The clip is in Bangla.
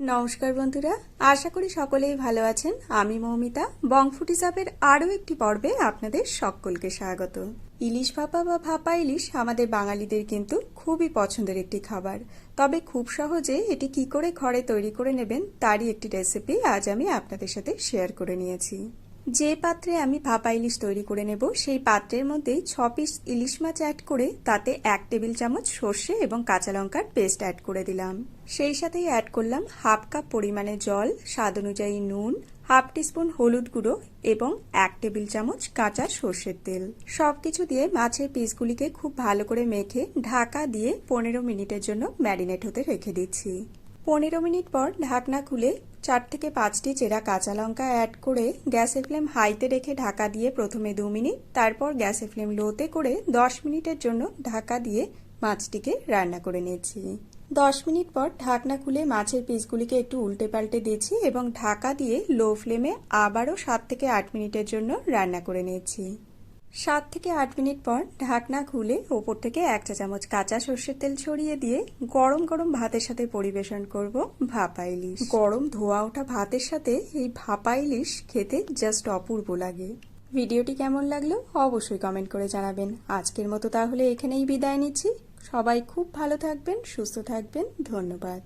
নমস্কার বন্ধুরা, আশা করি সকলেই ভালো আছেন। আমি মৌমিতা, বংফুটি চাপের আরও একটি পর্বে আপনাদের সকলকে স্বাগত। ইলিশ ভাপা বা ভাপা ইলিশ আমাদের বাঙালিদের কিন্তু খুবই পছন্দের একটি খাবার। তবে খুব সহজে এটি কি করে ঘরে তৈরি করে নেবেন, তারই একটি রেসিপি আজ আমি আপনাদের সাথে শেয়ার করে নিয়েছি। যে পাত্রে আমি ভাপা ইলিশ তৈরি করে নেব, সেই পাত্রের মধ্যেই ছ পিস ইলিশ মাছ অ্যাড করে তাতে এক টেবিল চামচ সর্ষে এবং কাঁচা লঙ্কার পেস্ট অ্যাড করে দিলাম। সেই সাথেই অ্যাড করলাম হাফ কাপ পরিমাণে জল, স্বাদ অনুযায়ী নুন, হাফ টিস্পুন হলুদ গুঁড়ো এবং এক টেবিল চামচ কাঁচা সর্ষের তেল। সবকিছু দিয়ে মাছের পিসগুলিকে খুব ভালো করে মেখে ঢাকা দিয়ে পনেরো মিনিটের জন্য ম্যারিনেট হতে রেখে দিচ্ছি। পনেরো মিনিট পর ঢাকনা খুলে চার থেকে পাঁচটি চেরা কাঁচা লঙ্কা অ্যাড করে গ্যাসের ফ্লেম হাইতে রেখে ঢাকা দিয়ে প্রথমে দু মিনিট, তারপর গ্যাসের ফ্লেম লোতে করে দশ মিনিটের জন্য ঢাকা দিয়ে মাছটিকে রান্না করে নিয়েছি। দশ মিনিট পর ঢাকনা খুলে মাছের পিসগুলিকে একটু উল্টে পাল্টে দিয়েছি এবং ঢাকা দিয়ে লো ফ্লেমে আবারও সাত থেকে আট মিনিটের জন্য রান্না করে নিয়েছি। সাত থেকে আট মিনিট পর ঢাকনা খুলে ওপর থেকে এক চা চামচ কাঁচা সর্ষের তেল ছড়িয়ে দিয়ে গরম গরম ভাতের সাথে পরিবেশন করব ভাপা ইলিশ। গরম ধোয়া ওঠা ভাতের সাথে এই ভাপা ইলিশ খেতে জাস্ট অপূর্ব লাগে। ভিডিওটি কেমন লাগল অবশ্যই কমেন্ট করে জানাবেন। আজকের মতো তাহলে এখানেই বিদায় নিচ্ছি। সবাই খুব ভালো থাকবেন, সুস্থ থাকবেন। ধন্যবাদ।